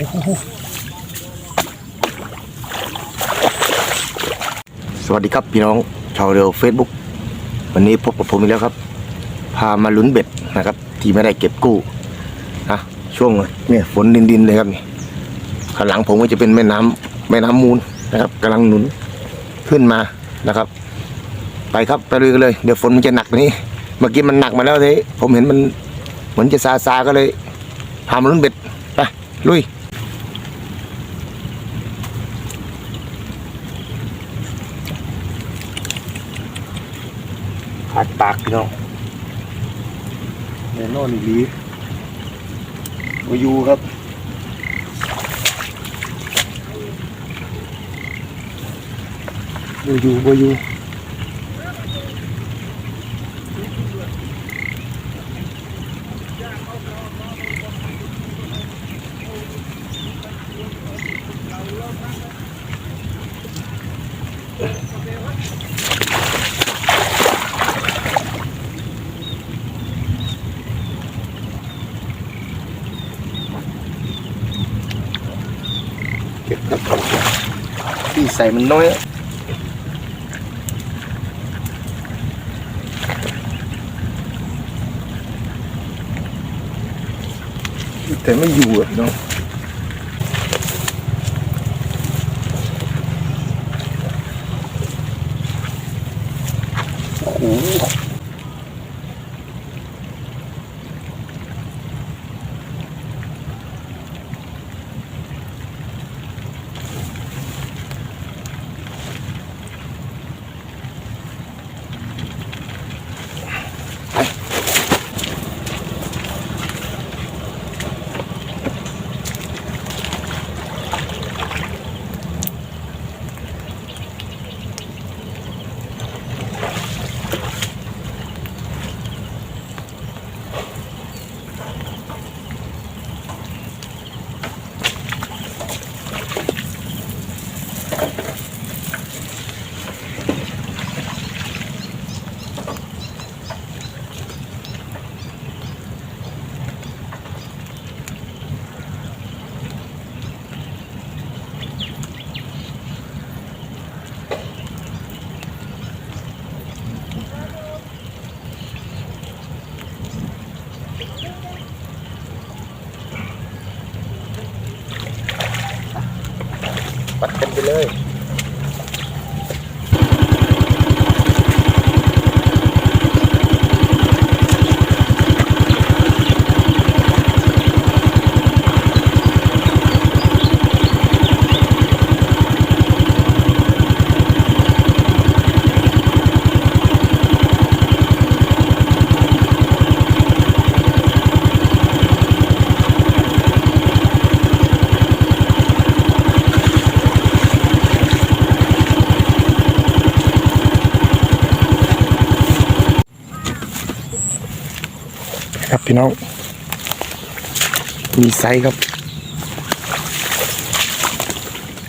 โอ้โหสวัสดีครับพี่น้องชาวเรือเฟซบุ๊กวันนี้พบกับผมอีกแล้วครับ พามาลุ้นเบ็ดนะครับ ที่ไม่ได้เก็บกู้นะช่วงเนี่ยฝนดินๆเลยครับนี่ข้างหลังผมก็จะเป็นแม่น้ำแม่น้ำมูลนะครับกำลังหนุนขึ้นมานะครับ ไปครับไปเลยกันเลยเดี๋ยวฝนมันจะหนักกว่านี้ เมื่อกี้มันหนักมาแล้วทีผมเห็นมันเหมือนจะซาซาๆก็เลยพามาลุ้นเบ็ดไปลุย ขาดปากพี่น้องแน่นอนอีหลีวายูครับมาอยู่มาอยู่ ส่มันน้อยอะแต่ไม่อยู่อะพี่น้องโอ้ ปัดกันไปเลย ครับพี่น้อง มีไซส์ครับ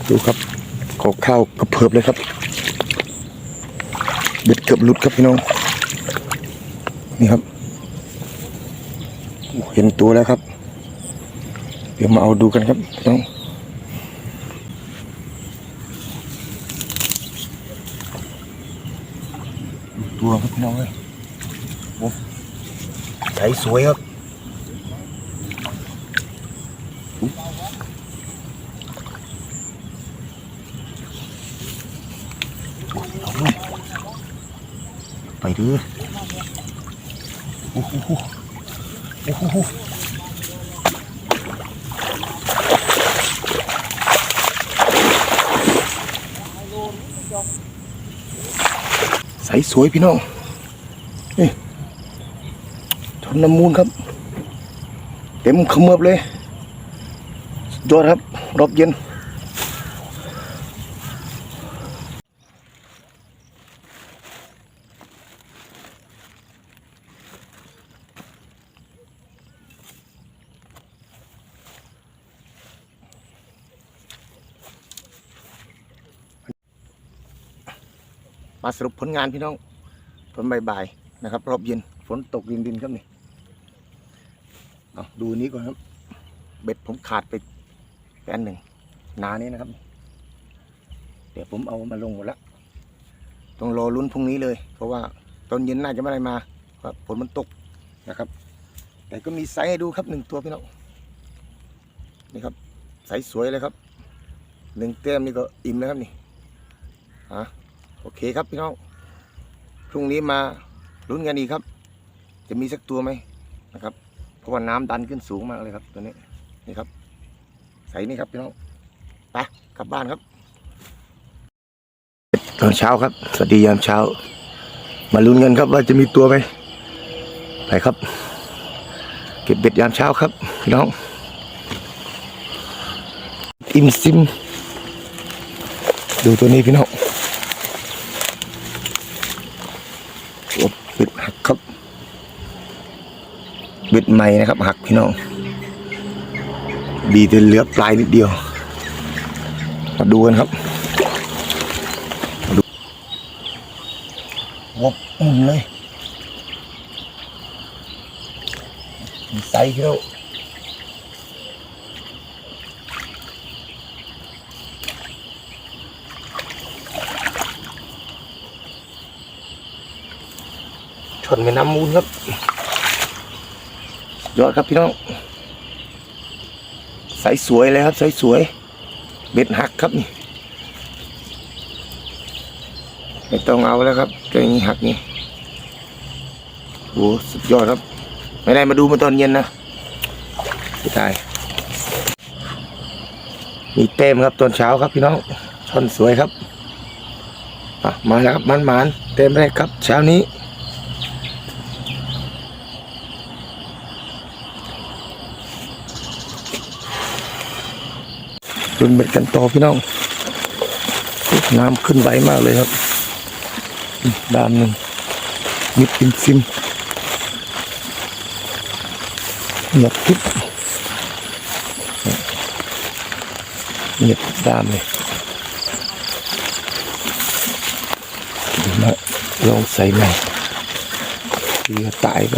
ดูครับขอข้าวกระเพิบเลยครับ เบ็ดเกือบหลุดครับพี่น้อง นี่ครับ เห็นตัวแล้วครับ เดี๋ยวมาเอาดูกันครับพี่น้องตัวครับพี่น้องเลย สสวยครับอุ๊ยเอาเลยไปดือโอ้โหโอ้โหใสสวยพี่น้อง ทนน้ำมูลครับ เต็มขมือบเลยยอดครับ รอบเย็นมาสรุปผลงานพี่น้องตอนบ่ายๆนะครับ รอบเย็นฝนตกดินๆครับนี่ เอาดูนี้ก่อนครับ เบ็ดผมขาดไปแอันหนึ่งนานี้นะครับ เดี๋ยวผมเอามาลงหมดแล้วต้องรอลุ้นพรุ่งนี้เลย เพราะว่าตอนเย็นน่าจะไม่ได้มาครับฝนมันตกนะครับ แต่ก็มีไซส์ให้ดูครับหนึ่งตัวพี่น้องนี่ครับไซส์สวยเลยครับหนึ่งแต้มนี่ก็อิ่มแล้วครับนี่อะโอเคครับพี่น้องพรุ่งนี้มาลุ้นกันอีกครับ จะมีสักตัวไหมนะครับ เพราะว่าน้ำดันขึ้นสูงมากเลยครับ ตัวนี้นี่ครับ ใส่นี่ครับพี่น้องไปกลับบ้านครับตอนเช้าครับ สวัสดียามเช้า มาลุ้นกันครับว่าจะมีตัวไหมไปครับ เก็บเบ็ดยามเช้าครับพี่น้อง อิมซิม ดูตัวนี้พี่น้องโอ้เบ็ดหักครับ เบ็ดใหม่นะครับ หักพี่น้อง ดีแต่เหลือปลายนิดเดียว มาดูกันครับมาดูวบหมุนเลยมีไซส์พี่น้องชนแม่น้ำมูลครับ ยอดครับพี่น้องใสสวยเลยครับใสสวย เบ็ดหักครับนี่ไม่ต้องเอาแล้วครับเจออย่างนี้หักนี่โอ้สุดยอดครับ ไม่ได้มาดูมาตอนเย็นนะไม่ได้มีเต็มครับตอนเช้าครับพี่น้องช่อนสวยครับมาแล้วครับมันหมานๆเต็มแรกครับ เช้านี้ รุนเบ็ดกันต่อพี่น้อง น้ำขึ้นไหวมากเลยครับด้ามหนึ่งมิดปินซิมเงียบทิพเงียบด้ามเลยมาลองใส่ใหม่เรือตายไป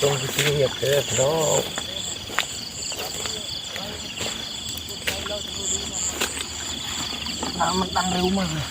ต้องไปซื้อเห็ดเถอะน้องน้ำมันตั้งเร็วมากเลย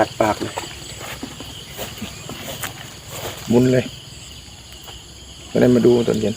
ขาดปากเลยมุนเลยไปได้มาดูตอนเย็น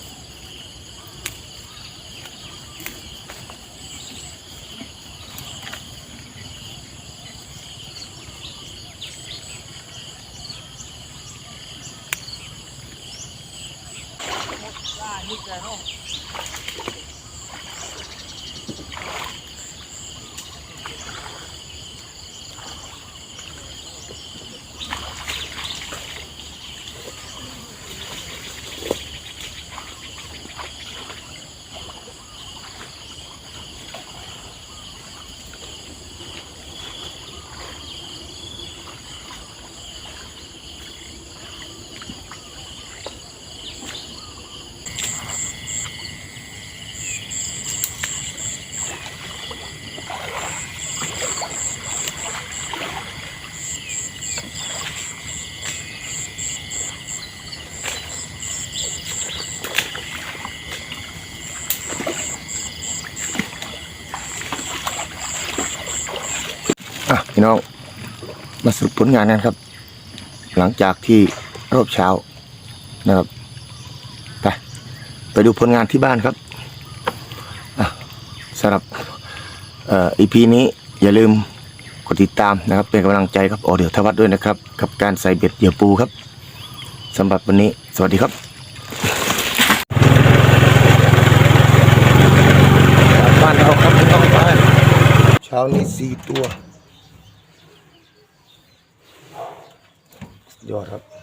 ช พี่น้อง มาสรุปผลงานกันครับ หลังจากที่รอบเช้านะครับไปไปดูผลงานที่บ้านครับสำหรับอ่อ EP นี้อย่าลืมกดติดตามนะครับ เป็นกำลังใจครับออเดี๋ยวทวัดด้วยนะครับ กับการใส่เบ็ดเหยื่อปูครับสำหรับวันนี้ สวัสดีครับบ้านเราครับต้องไปเช้านี้สี่ตัว ยอดครับ